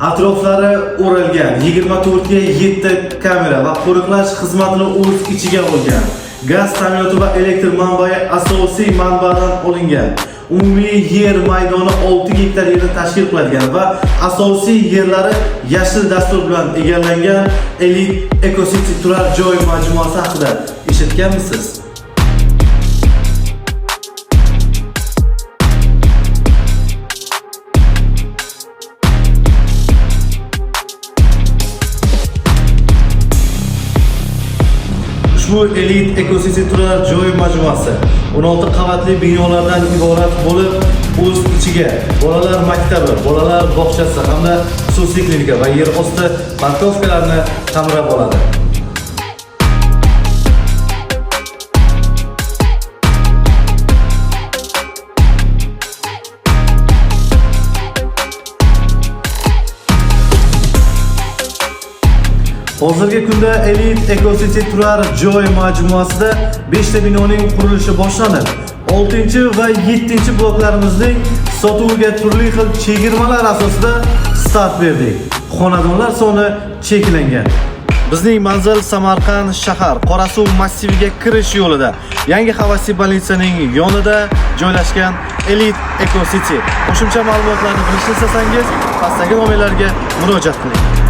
atroflari o'ralgan 24 ga 7 kamera va qo'riqlash xizmatini o'z ichiga olgan gaz ta'minoti va elektr manbai asosiy manbadan olingan umumiy yer maydoni 6 gektar yerni tashkil qiladigan va asosiy yerlari yashil dastur bilan egallangan Elite Ecocity turar joy majmuasi haqida eshitganmisiz? Ushbu Elite Ecocity turar joy majmuasi 16 qavatli binolardan iborat bo'lib, o'z ichiga bolalar maktabi, bolalar bog'chasi hamda xususiy klinika va yer osti parkovkalarini qamrab oladi. Hozirgi kunda Elite Ekositi turar joy majmuasida 5 ta binoning qurilishi boshlanib, 6 va 7 bloklarimizning sotuviga turli xil chegirmalar asosida start berdik. Xonadonlar soni cheklangan. Bizning manzil Samarqand shahar Qorasuv massiviga kirish yo'lida, Yangi Havasi bolnitsaning yonida joylashgan Elite Eco City. Qo'shimcha ma'lumotlarni bilishni istasangiz, pastdagi nomerlarga murojaat qiling.